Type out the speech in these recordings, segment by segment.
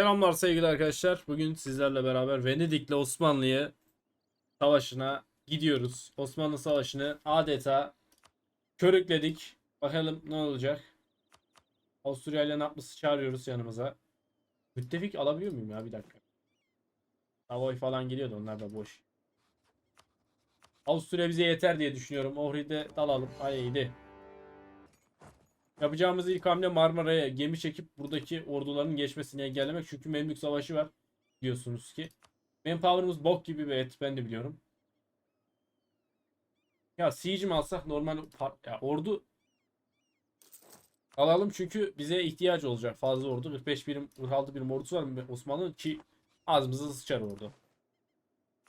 Selamlar sevgili arkadaşlar. Bugün sizlerle beraber Venedik'le Osmanlı'yı savaşına gidiyoruz. Osmanlı Savaşı'nı adeta körükledik. Bakalım ne olacak. Avusturya ile Naplus'u çağırıyoruz yanımıza. Müttefik alabiliyor muyum ya bir dakika. Savoy falan geliyordu onlar da boş. Avusturya bize yeter diye düşünüyorum. Ohrid'e dalalım. Haydi. Yapacağımız ilk hamle Marmara'ya gemi çekip buradaki orduların geçmesini engellemek. Çünkü Memlük Savaşı var biliyorsunuz ki. Manpower'ımız bok gibi bir et ben de biliyorum. Ya Siege mi alsak normal ya ordu alalım çünkü bize ihtiyaç olacak fazla ordu. 45 birim 46 birim ordusu var Osmanlı'nın ki ağzımıza sıçar ordu.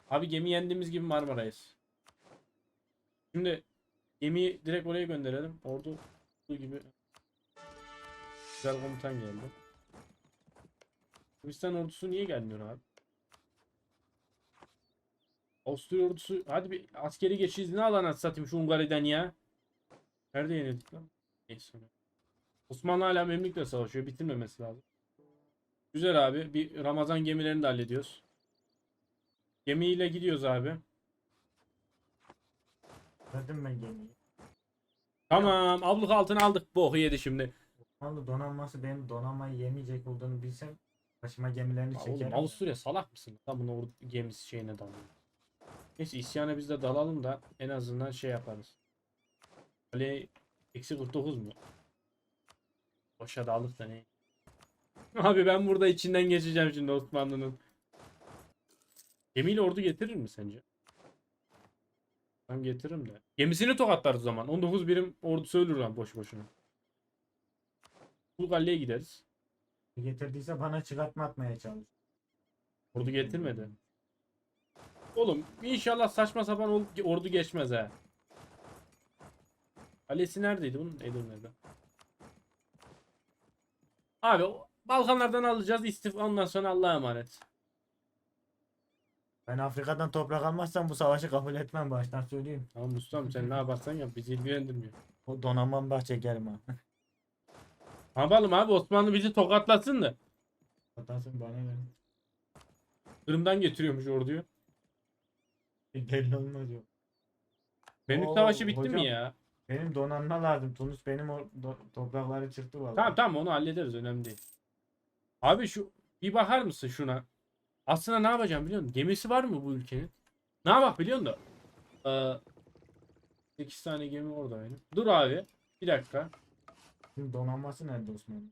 Abi gemi yendiğimiz gibi Marmara'yız. Şimdi gemiyi direkt oraya gönderelim. Ordu gibi Güzel komutan geldi. Hristiyan ordusu niye gelmiyor abi? Avusturya ordusu hadi bir askeri geçiş ne alan satayım şu Ungari'den ya. Nerede yenildik lan? Neyse. Osmanlı hala Memlük'le savaşıyor. Bitirmemesi lazım. Güzel abi. Bir Ramazan gemilerini de hallediyoruz. Gemiyle gidiyoruz abi. Verdim ben gemiyi. Tamam. Abluk altına aldık. Boku yedi şimdi. Osmanlı donanması benim donanmayı yemeyecek olduğunu bilsem başıma gemilerini çekerim. oğlum Avusturya salak mısın? Tam bunu ordu gemisi şeyine dalıyor. Neyse isyana biz de dalalım da en azından şey yaparız. Kale eksi 49 mu? Boşa daldık da ne? Abi ben burada içinden geçeceğim şimdi Osmanlı'nın. Gemiyle ordu getirir mi sence? Ben getiririm de. Gemisini tokatlarız o zaman. 19 birim ordu ölür lan boş boşuna. Bu galeye gideriz. Getirdiyse bana çıkartma atmaya çalış. Ordu getirmedi. Oğlum inşallah saçma sapan ol- ordu geçmez ha. Kalesi neredeydi bunun? Edirne'de. Abi Balkanlardan alacağız istif ondan sonra Allah'a emanet. Ben Afrika'dan toprak almazsam bu savaşı kabul etmem baştan söyleyeyim. Tamam Mustafa sen ne yaparsan yap bizi ilgilendirmiyor. O donanmam bah çekerim ha. Ne yapalım abi Osmanlı bizi tokatlasın da. Hatasın bana ne? Kırım'dan getiriyormuş orduyu. Belli olmaz yok. Memlük Oo, Savaşı bitti mi hocam. ya? Benim donanma lazım. Tunus benim o do- toprakları çıktı vallahi. Tamam tamam onu hallederiz önemli değil. Abi şu bir bakar mısın şuna? Aslında ne yapacağım biliyor musun? Gemisi var mı bu ülkenin? Ne yapak biliyor musun? Ee, 8 tane gemi orada benim. Dur abi. Bir dakika. Donanması nerede Osmanlı?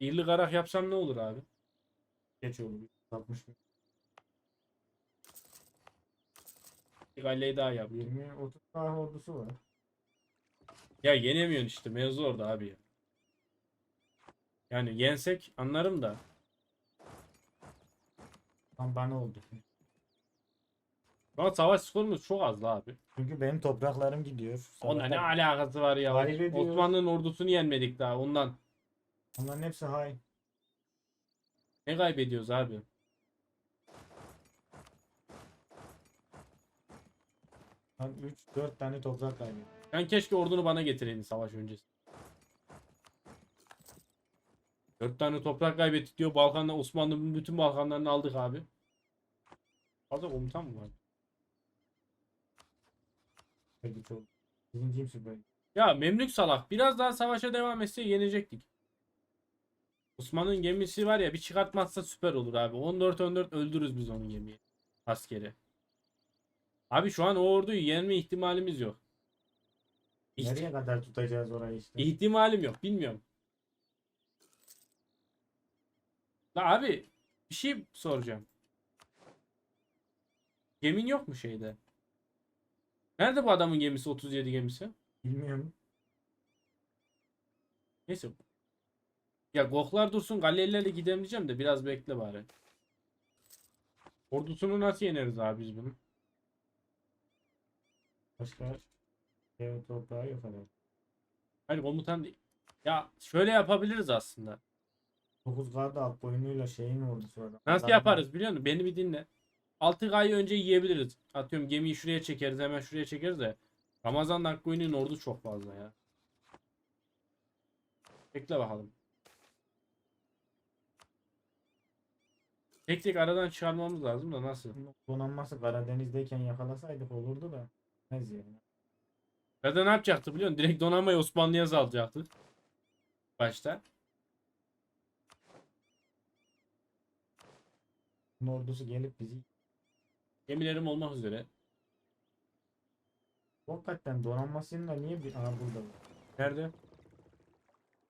İrli karak yapsam ne olur abi? Geç olur. 60 mı? Bir galleyi daha yap. 20 30 daha ordusu var. Ya yenemiyorsun işte. Mevzu orada abi ya. Yani yensek anlarım da. Tam bana oldu. Ama savaş skorumuz çok az la abi. Çünkü benim topraklarım gidiyor. Onunla ne alakası var ya? Osmanlı'nın ordusunu yenmedik daha ondan. Onların hepsi hain. Ne kaybediyoruz abi? Ben 3 4 tane toprak kaybettim. Ben keşke ordunu bana getireydin savaş öncesi. Dört tane toprak kaybettik diyor. Balkan'da Osmanlı'nın bütün Balkanlarını aldık abi. Fazla komutan mı var? Birinciyim süper. Ya Memlük salak. Biraz daha savaşa devam etse yenecektik. Osman'ın gemisi var ya bir çıkartmazsa süper olur abi. 14-14 öldürürüz biz onun gemiyi. Askeri. Abi şu an o orduyu yenme ihtimalimiz yok. İhti- Nereye kadar tutacağız orayı işte? İhtimalim yok. Bilmiyorum. La abi bir şey soracağım. Gemin yok mu şeyde? Nerede bu adamın gemisi 37 gemisi? Bilmiyorum. Neyse. Ya goklar dursun galerilerle gidelim diyeceğim de biraz bekle bari. Ordusunu nasıl yeneriz abi biz bunu? Başka şey toprağı yok herhalde. Hayır komutan değil. Ya şöyle yapabiliriz aslında. 9 karda alt boyunuyla şeyin ordusu var. Nasıl yaparız biliyor musun? Beni bir dinle. 6K'yı önce yiyebiliriz. Atıyorum gemiyi şuraya çekeriz hemen şuraya çekeriz de. Ramazan Nakkoy'un ordu çok fazla ya. Bekle bakalım. Tek tek aradan çıkarmamız lazım da nasıl? Donanması Karadeniz'deyken yakalasaydık olurdu da. Nez yani. Ya da ne yapacaktı biliyor musun? Direkt donanmayı Osmanlı'ya salacaktı. Başta. Bunun ordusu gelip bizi Gemilerim olmak üzere. Hakikaten donanmasıyla niye bir... Aha burada. Nerede?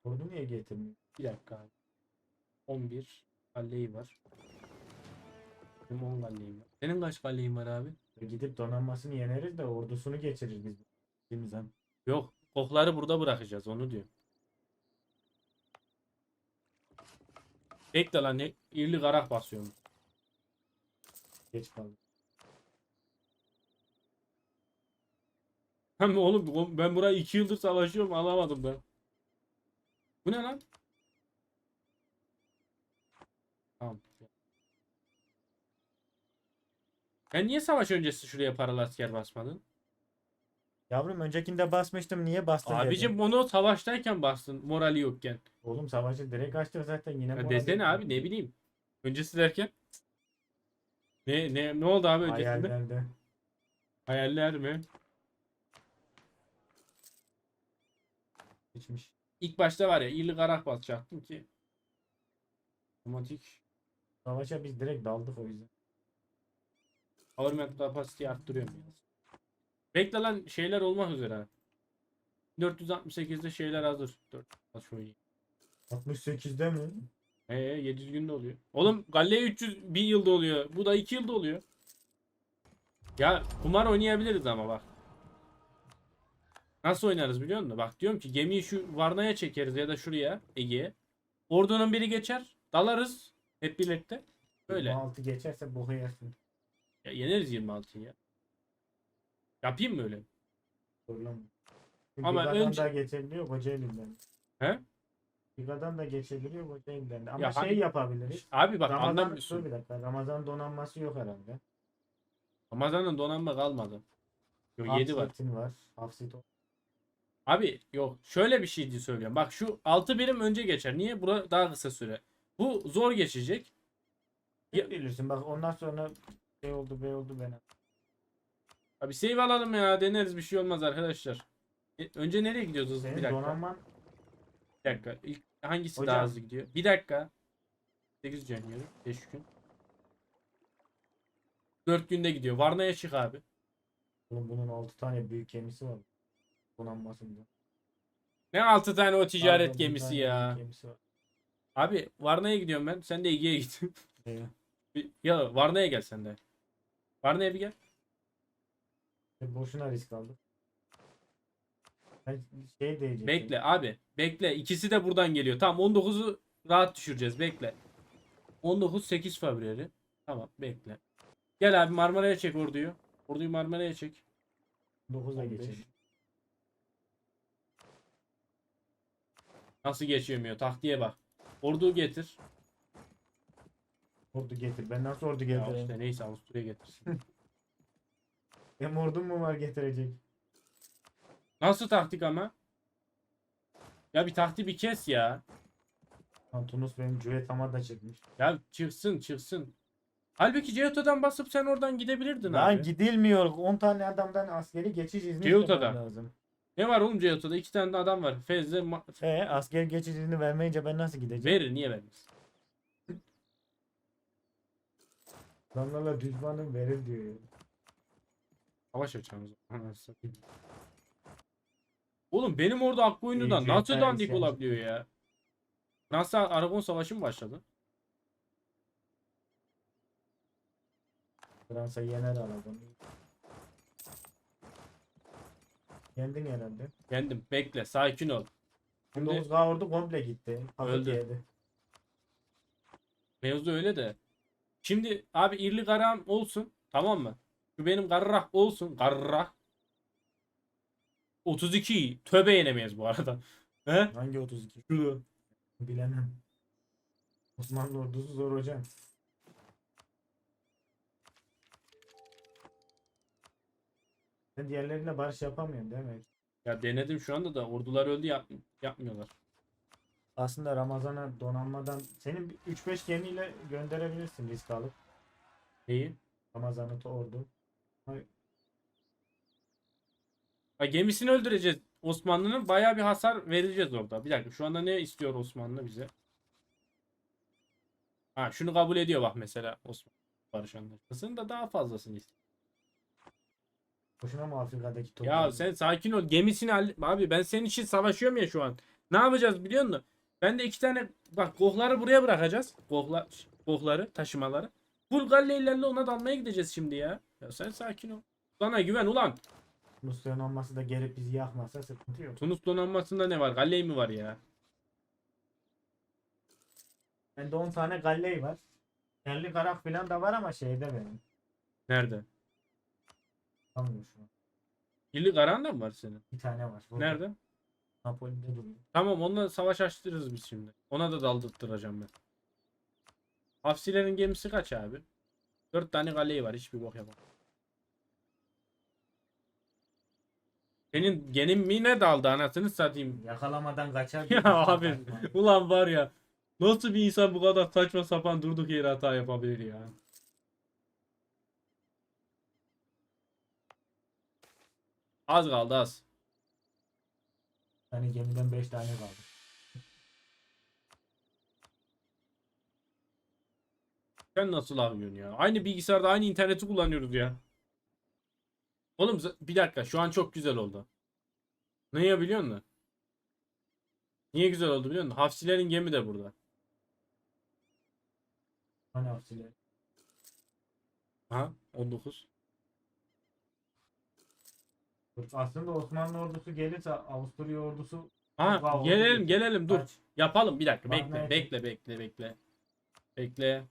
Ordu niye getirmiyor? Bir dakika abi. 11 galleyi var. Benim 10 galleyim var. Senin kaç galleyin var abi? Gidip donanmasını yeneriz de ordusunu geçiririz biz. Bizimizden. Yok. Okları burada bırakacağız onu diyor. Bekle lan? İrli karak basıyorum. Geç kaldı. Hem oğlum ben burayı 2 yıldır savaşıyorum alamadım ben. Bu ne lan? Tamam. Ben niye savaş öncesi şuraya paralı asker basmadın? Yavrum öncekinde basmıştım niye bastın. Abicim onu savaştayken bastın morali yokken. Oğlum savaşı direkt açtık zaten yine. Ya moral desene abi ne bileyim. Öncesi derken. Ne ne ne oldu abi öncesinde? Hayallerde. Hayaller mi? Geçmiş. İlk başta var ya irli karak basacaktım ki. Otomatik Savaşa biz direkt daldık o yüzden. Government kapasiteyi arttırıyorum. Bekle lan şeyler olmak üzere. ha. 468'de şeyler hazır. 4 Bak şu iyi. 68'de mi? Ee 700 günde oluyor. Oğlum Galle 300 bir yılda oluyor. Bu da 2 yılda oluyor. Ya kumar oynayabiliriz ama bak. Nasıl oynarız biliyor musun? Bak diyorum ki gemiyi şu Varna'ya çekeriz ya da şuraya Ege'ye. Ordunun biri geçer. Dalarız hep birlikte. Böyle. 26 geçerse boku yersin. Ya yeneriz 26'yı ya. Yapayım mı öyle? Zorlama. Ama Ama önce- da geçebiliyor Kocaeli'nden. He? Biga'dan da geçebiliyor Kocaeli'den de. Ama Ya şey hani- yapabiliriz. Abi bak Ramazan, dur anlamıyorsun. bir dakika. Ramazan donanması yok herhalde. Ramazan'ın donanma kalmadı. Yok 7 var. Hafsiyetin var. Hafsit Abi yok şöyle bir şey diye söylüyorum. Bak şu 6 birim önce geçer. Niye? Bura daha kısa süre. Bu zor geçecek. Ya- Bilirsin bak ondan sonra şey oldu be oldu ben. Abi save alalım ya. Deneriz bir şey olmaz arkadaşlar. E, önce nereye gidiyoruz hızlı? Senin Bir dakika. donanman Bir dakika. İlk hangisi Hocam. daha hızlı gidiyor? Bir dakika. 8 January. 5 gün. 4 günde gidiyor. Varna'ya çık abi. Oğlum bunun 6 tane büyük gemisi var. Donanmasında. Ne 6 tane o ticaret Pardon, bir gemisi tane ya. gemisi var. Abi Varna'ya gidiyorum ben. Sen de Ege'ye git. Bir- ya Varna'ya gel sen de. Varna'ya bir gel. e, boşuna risk aldık. Ben şey diyecektim. Bekle abi. Bekle. İkisi de buradan geliyor. Tamam 19'u rahat düşüreceğiz. Bekle. 19 8 Februari. Tamam bekle. Gel abi Marmara'ya çek orduyu. Orduyu Marmara'ya çek. 9'a 15. geçelim. Nasıl geçemiyor? Taktiğe bak. Ordu getir. Ordu getir. Ben nasıl ordu Ya getireyim? işte neyse Avusturya getirsin. Hem ordum mu var getirecek? Nasıl taktik ama? Ya bir taktiği bir kes ya. Lan Tunus benim Cüretama da çıkmış. Ya çıksın çıksın. Halbuki Ceoto'dan basıp sen oradan gidebilirdin Lan abi. gidilmiyor. 10 tane adamdan askeri geçiş izni istemem lazım. Ne var oğlum Ceoto'da? İki tane de adam var. Fezle ma- E asker geçiş izni vermeyince ben nasıl gideceğim? verir niye vermez? Adamlarla düşmanım verir diyor ya. Savaş açacağımız. Anasını satayım. Oğlum benim orada Akkoyunlu'dan İyice nasıl dandik olabiliyor ya? Fransa Aragon Savaşı mı başladı? Fransa yener Aragon'u. Yendin herhalde. Yendim. Bekle. Sakin ol. Şimdi 19K ordu komple gitti. Paket Öldü. yedi. mevzu öyle de. Şimdi abi irli karam olsun. Tamam mı? Şu benim garrah olsun. Garrah. 32. Töbe yenemeyiz bu arada. He? Hangi 32? Şurada. Bilemem. Osmanlı ordusu zor hocam. Sen diğerleriyle barış yapamıyorsun değil mi? Ya denedim şu anda da ordular öldü yap yapmıyorlar. Aslında Ramazan'a donanmadan senin bir 3-5 gemiyle gönderebilirsin risk alıp. Neyi? Ramazan'ı da ordu. Ha, gemisini öldüreceğiz. Osmanlı'nın bayağı bir hasar vereceğiz orada. Bir dakika şu anda ne istiyor Osmanlı bize? Ha şunu kabul ediyor bak mesela Osmanlı Barış Anlaşması'nın da daha fazlasını istiyor. Boşuna mı Afrika'daki Ya topları- sen sakin ol. Gemisini halle- Abi ben senin için savaşıyorum ya şu an. Ne yapacağız biliyor musun? Ben de iki tane bak gohları buraya bırakacağız. Gohlar, gohları, taşımaları. Full galleylerle ona dalmaya gideceğiz şimdi ya. Ya sen sakin ol. Sana güven ulan. Rus donanması da gelip bizi yakmazsa sıkıntı yok. Tunus donanmasında ne var? Galley mi var ya? Bende 10 tane galley var. Yerli karak falan da var ama şeyde benim. Nerede? Tanmıyor şu an. Kirli Karan da mı var senin? Bir tane var. Burada. Nerede? Napoli'de duruyor. Tamam onunla savaş açtırırız biz şimdi. Ona da daldırtıracağım ben. Hafsilerin gemisi kaç abi? Dört tane kaleyi var. Hiçbir bok yapamam. Senin genin mi ne daldı anasını satayım. Yakalamadan kaçar. Ya bir abi ulan var ya. Nasıl bir insan bu kadar saçma sapan durduk yere hata yapabilir ya. Az kaldı az. Yani gemiden 5 tane kaldı. Sen nasıl ağlıyorsun ya? Aynı bilgisayarda aynı interneti kullanıyoruz ya. Oğlum bir dakika şu an çok güzel oldu. Niye biliyor musun? Niye güzel oldu biliyor musun? Hafsilerin gemi de burada. Hani hafsiyle. Ha 19. Aslında Osmanlı ordusu gelirse Avusturya ordusu Ha gelelim gelelim dur. Kaç? Yapalım bir dakika bekle nerede? bekle bekle bekle. Bekle.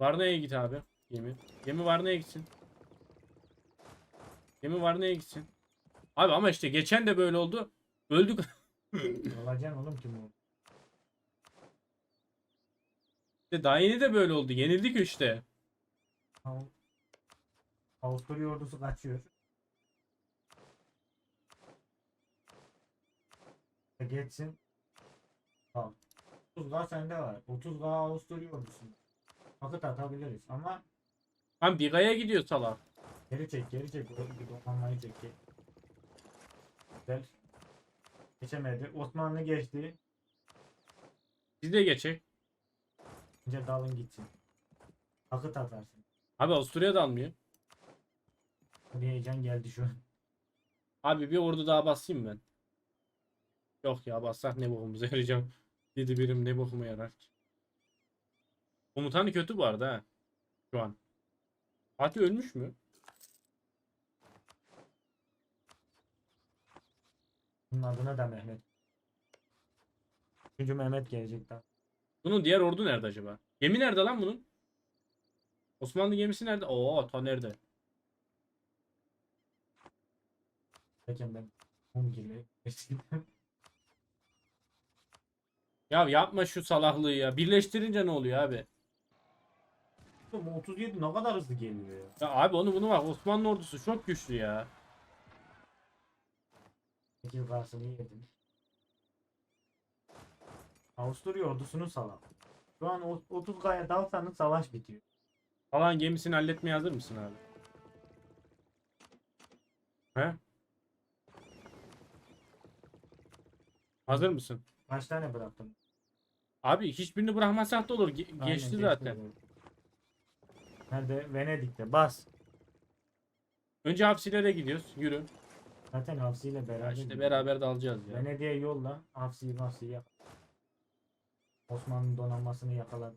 Varna'ya git abi. Gemi. Gemi Varna'ya gitsin. Gemi Varna'ya gitsin. Abi ama işte geçen de böyle oldu. Öldük. olacaksın oğlum kim o? İşte daha yeni de böyle oldu. Yenildik işte. Av- Avusturya ordusu kaçıyor. E Geçsin. Al. 30 sende var. 30 Avusturya ordusu. Vakit atabiliriz ama Tam Biga'ya gidiyor salak. geri çek geri çek. Bu bir dokunmayı çek. geri. Güzel. Geçemedi. Osmanlı geçti. Biz de geçek. Önce dalın gitsin. Vakit atarsın. Abi Avusturya da almıyor. Bir heyecan geldi şu an. Abi bir ordu daha basayım ben. Yok ya bassak ne bokumuza yarayacağım. 7 birim ne bokuma yarar ki. Komutanı kötü bu arada ha. Şu an. Fatih ölmüş mü? Bunun adına da Mehmet. Üçüncü Mehmet gelecek daha. Bunun diğer ordu nerede acaba? Gemi nerede lan bunun? Osmanlı gemisi nerede? Oo ta nerede? Peki ben gibi. Ya yapma şu salaklığı ya. Birleştirince ne oluyor abi? Oğlum 37 ne kadar hızlı geliyor ya. Ya abi onu bunu bak Osmanlı ordusu çok güçlü ya. 8 karşısını yedim. Avusturya ordusunu salam. Şu an o- 30 gaya dalsanız savaş bitiyor. Falan gemisini halletmeye hazır mısın abi? He? Hazır mısın? Kaç tane bıraktım? Abi hiçbirini bırakmasak da olur. Ge- Aynen, geçti zaten. Nerede? Venedik'te. Bas. Önce Hapsilere gidiyoruz. Yürü. Zaten Hafsi ile beraber. Ya işte gidiyor. beraber dalacağız ya. Venedik'e yolla. Hafsi'yi Hafsi'yi yap. Osmanlı donanmasını yakaladı.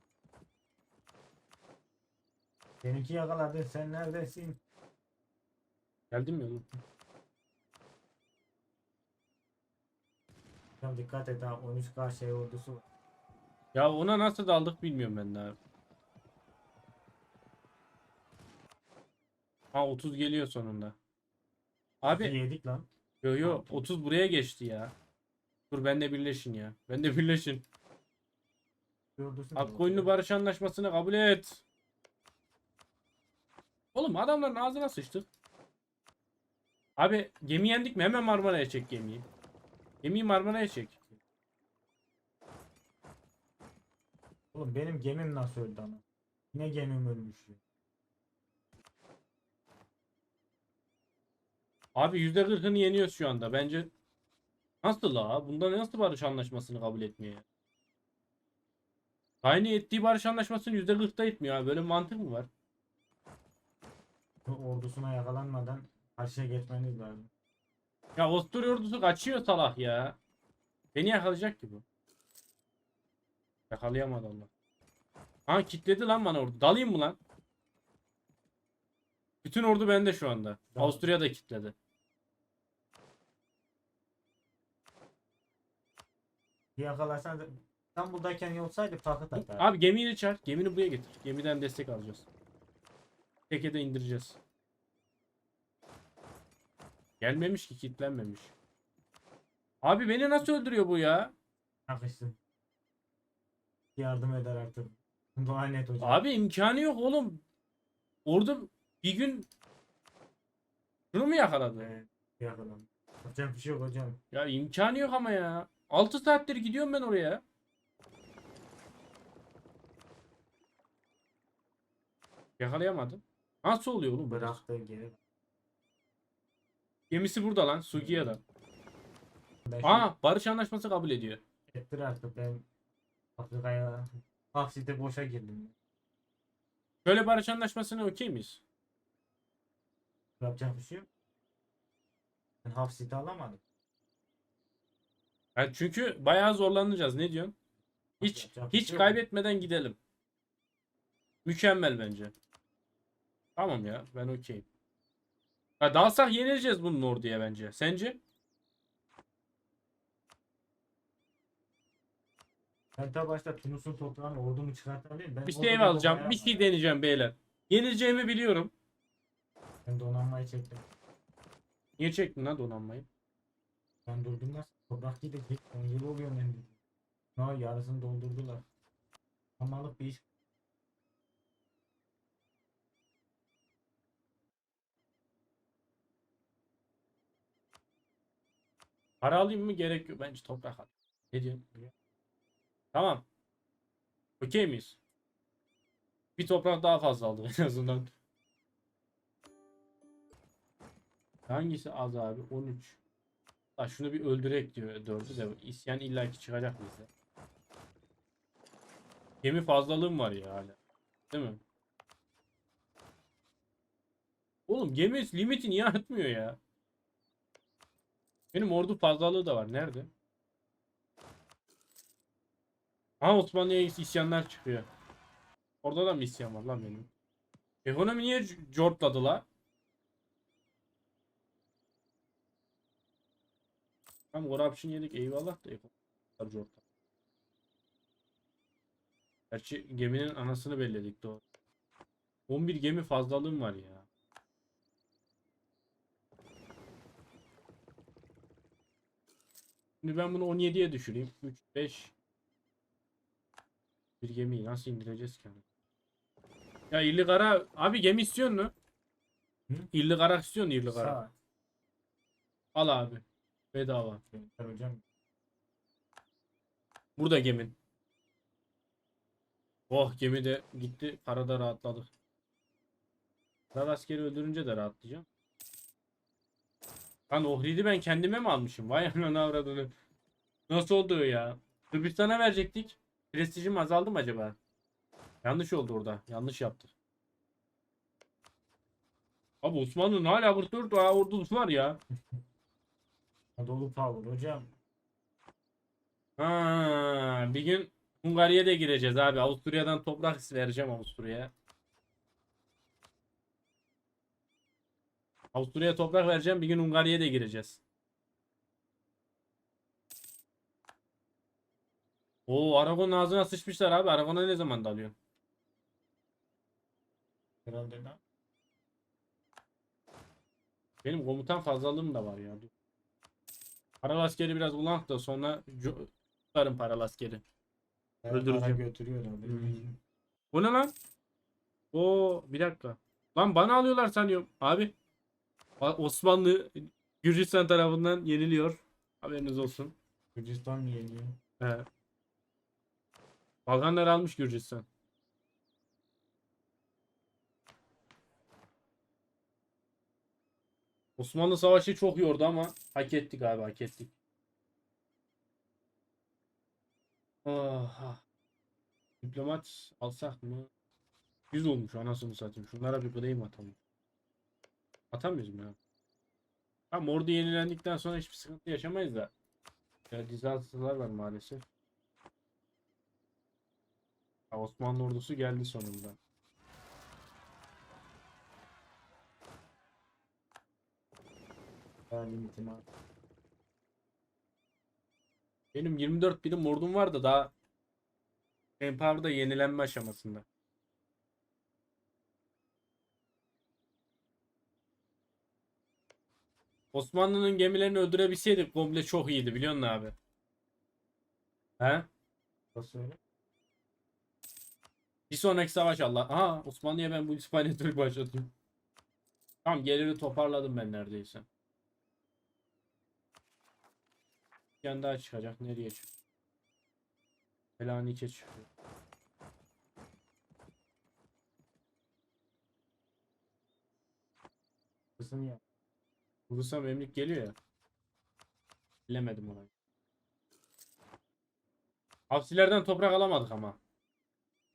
Seninki yakaladı. Sen neredesin? Geldim mi oğlum? Ya dikkat et ha 13K şey ordusu var. Ya ona nasıl daldık bilmiyorum ben daha. Ha 30 geliyor sonunda. Abi yedik lan. yo yo 30 buraya geçti ya. Dur benle birleşin ya. Ben de birleşin. Akkoyunlu barış anlaşmasını kabul et. Oğlum adamların ağzına sıçtık. Abi gemi yendik mi? Hemen Marmara'ya çek gemiyi. Gemiyi Marmara'ya çek. Oğlum benim gemim nasıl öldü ama? Yine gemim ölmüş. Abi %40'ını yeniyoruz şu anda. Bence nasıl la? Bunda nasıl barış anlaşmasını kabul etmiyor? Aynı ettiği barış anlaşmasını %40'da etmiyor abi. Böyle mantık mı var? Ordusuna yakalanmadan karşıya geçmeniz lazım. Ya Avusturya ordusu kaçıyor salak ya. Beni yakalayacak ki bu. Yakalayamadı Allah. Ha kitledi lan bana ordu. Dalayım mı lan? Bütün ordu bende şu anda. Dal. Avusturya da kitledi. Yakalarsan da- tam buradayken yolsaydı paket atar. Abi gemiyi çağır. Gemini buraya getir. Gemiden destek alacağız. Tekede indireceğiz. Gelmemiş ki kitlenmemiş. Abi beni nasıl öldürüyor bu ya? Yakışsın. Yardım eder artık. Dua net hocam. Abi imkanı yok oğlum. Orada bir gün şunu mu yakaladı? Evet, yakalan. Yapacak bir şey yok hocam. Ya imkanı yok ama ya. 6 saattir gidiyorum ben oraya. Yakalayamadım. Nasıl oluyor oğlum? Bıraktı geri. Gemisi burada lan. Sugiya'da. Ben Aa barış anlaşması kabul ediyor. ettir artık ben Afrika'ya Hafsite boşa girdim. Böyle barış anlaşmasına okey miyiz? Yapacak bir şey yok. Ben Hafsite alamadım. Yani çünkü bayağı zorlanacağız. Ne diyorsun? Hiç Yapacak bir hiç şey yok. kaybetmeden gidelim. Mükemmel bence. Tamam ya ben okeyim. Ya dalsak yenileceğiz bunun orduya bence. Sence? Ben ta başta Tunus'un toprağını ordumu çıkartabilirim. Ben Bir şey kadar alacağım. Bir şey deneyeceğim beyler. Yenileceğimi biliyorum. Ben donanmayı çektim. Niye çektin lan donanmayı? Ben durdum nasıl? Toprak gidecek. 10 yıl oluyor ben dedim. No, yarısını doldurdular. Amalık bir iş. Para alayım mı gerek yok. Bence toprak al. Ne diyorsun? Tamam. Okey miyiz? Bir toprak daha fazla aldık en azından. Hangisi az abi? 13. Ha şunu bir öldürek diyor 4'ü de. İsyan illaki çıkacak bizde. Gemi fazlalığım var ya hala. Değil mi? Oğlum gemi limiti niye artmıyor ya? Benim ordu fazlalığı da var. Nerede? Ha Osmanlı'ya isyanlar çıkıyor. Orada da mı isyan var lan benim? Ekonomi niye cortladı la? Tam corruption yedik eyvallah da ekonomi. Gerçi geminin anasını belledik doğru. 11 gemi fazlalığım var ya. Şimdi ben bunu 17'ye düşüreyim. 3, 5. Bir gemiyi nasıl indireceğiz ki? Ya İrli Kara abi gemi istiyor mu? Hı? İrli Kara istiyor mu İrli Kara? Sağ. Al abi. Bedava. Yeter hocam. Burada gemin. Oh gemi de gitti. Karada rahatladık. Kara askeri öldürünce de rahatlayacağım. Lan Ohrid'i ben kendime mi almışım? Vay anana avradını. Nasıl oldu ya? Sırbistan'a verecektik. Prestijim azaldı mı acaba? Yanlış oldu orada. Yanlış yaptık. Abi Osmanlı'nın hala burada daha ordusu var ya. Dolu power hocam. Ha, bir gün Hungarya'ya da gireceğiz abi. Avusturya'dan toprak vereceğim Avusturya'ya. Avusturya'ya toprak vereceğim. Bir gün Hungarya'ya da gireceğiz. Oo Aragon'un ağzına sıçmışlar abi. Aragon'a ne zaman dalıyorsun? Herhalde ne? Benim komutan fazlalığım da var ya. Dur. Paralı askeri biraz ulank da sonra tutarım paralı askeri. Öldüreceğim. Para götürüyorlar. Hmm. Bu ne lan? Oo bir dakika. Lan bana alıyorlar sanıyorum. Abi. Osmanlı Gürcistan tarafından yeniliyor. Haberiniz olsun. Gürcistan niye diyor? He. Balkanlar almış Gürcistan. Osmanlı Savaşı çok yordu ama hak ettik abi hak ettik. Oha. Diplomat alsak mı? 100 olmuş anasını satayım. Şunlara bir kıdayım atalım. Atamıyoruz mu ya? Tamam ordu yenilendikten sonra hiçbir sıkıntı yaşamayız da. Ya dizaltılar var maalesef. Ha, Osmanlı ordusu geldi sonunda. Daha limitim var. Benim 24 birim ordum var da daha Empire'da yenilenme aşamasında. Osmanlı'nın gemilerini öldürebilseydik komple çok iyiydi biliyor musun abi? He? Nasıl öyle? Bir sonraki savaş Allah. Aha Osmanlı'ya ben bu İspanyol'u başlatayım. Tamam geliri toparladım ben neredeyse. Yan daha çıkacak. Nereye çıkıyor? Felanike çıkıyor. Kısım ya. Vurursam emlik geliyor ya. Bilemedim orayı. Havsilerden toprak alamadık ama.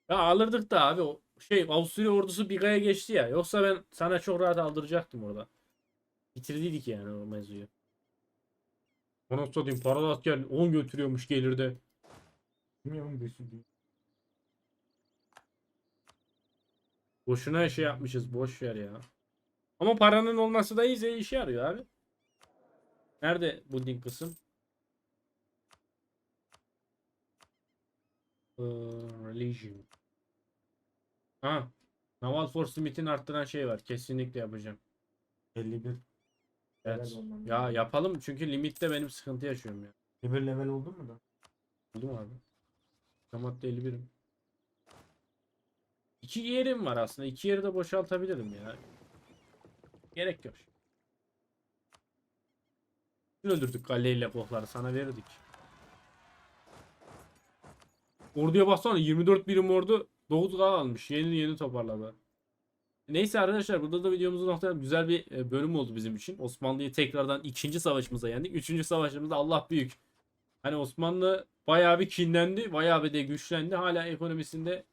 Ya alırdık da abi o şey Avusturya ordusu Biga'ya geçti ya. Yoksa ben sana çok rahat aldıracaktım orada. Bitirdiydik yani o mevzuyu. Ona satayım paralı asker 10 götürüyormuş gelirde. Bilmiyorum bir. Boşuna şey yapmışız boş ver ya. Ama paranın olması da iyice işe yarıyor abi. Nerede bu din kısım? Ee, religion. Ha. Naval Force limitini arttıran şey var. Kesinlikle yapacağım. 51. Evet. Ya yapalım çünkü limitte benim sıkıntı yaşıyorum ya. 51 level oldun mu da? Oldu mu abi? Damat'ta 51'im. İki yerim var aslında. İki yeri de boşaltabilirim ya. Gerek yok. Dün öldürdük galleyle kohları sana verirdik. Orduya baksana 24 birim ordu 9 kal almış. Yeni yeni toparladı. Neyse arkadaşlar burada da videomuzun noktalayalım. Güzel bir e, bölüm oldu bizim için. Osmanlı'yı tekrardan ikinci savaşımıza yendik. Üçüncü savaşımızda Allah büyük. Hani Osmanlı bayağı bir kinlendi. Bayağı bir de güçlendi. Hala ekonomisinde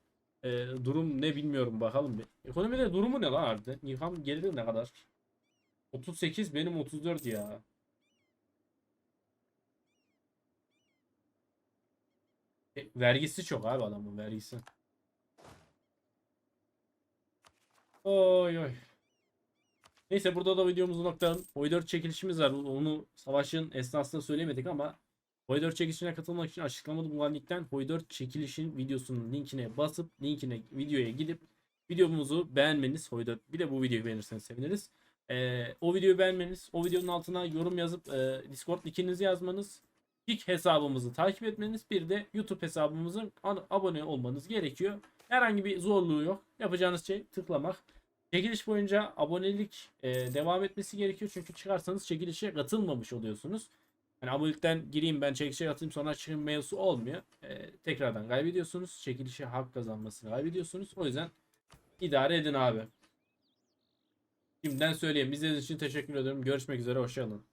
e, durum ne bilmiyorum bakalım bir. Ekonomide durumu ne lan harbiden? İlham geliri ne kadar? 38 benim 34 ya. E, vergisi çok abi adamın vergisi. Oy oy. Neyse burada da videomuzu noktalayalım. 4 çekilişimiz var. Onu savaşın esnasında söylemedik ama 4 çekilişine katılmak için açıklamada bulunan linkten 4 çekilişin videosunun linkine basıp linkine videoya gidip videomuzu beğenmeniz 4 bir de bu videoyu beğenirseniz seviniriz. Ee, o videoyu beğenmeniz, o videonun altına yorum yazıp e, Discord linkinizi yazmanız, Kick hesabımızı takip etmeniz, bir de YouTube hesabımızın abone olmanız gerekiyor. Herhangi bir zorluğu yok. Yapacağınız şey tıklamak. Çekiliş boyunca abonelik e, devam etmesi gerekiyor çünkü çıkarsanız çekilişe katılmamış oluyorsunuz. Hani abonelikten gireyim ben çekilişe katayım sonra çıkayım mevzusu olmuyor. Ee, tekrardan kaybediyorsunuz. Çekilişe hak kazanmasını kaybediyorsunuz. O yüzden idare edin abi. Şimdiden söyleyeyim. İzlediğiniz için teşekkür ederim. Görüşmek üzere. Hoşçakalın.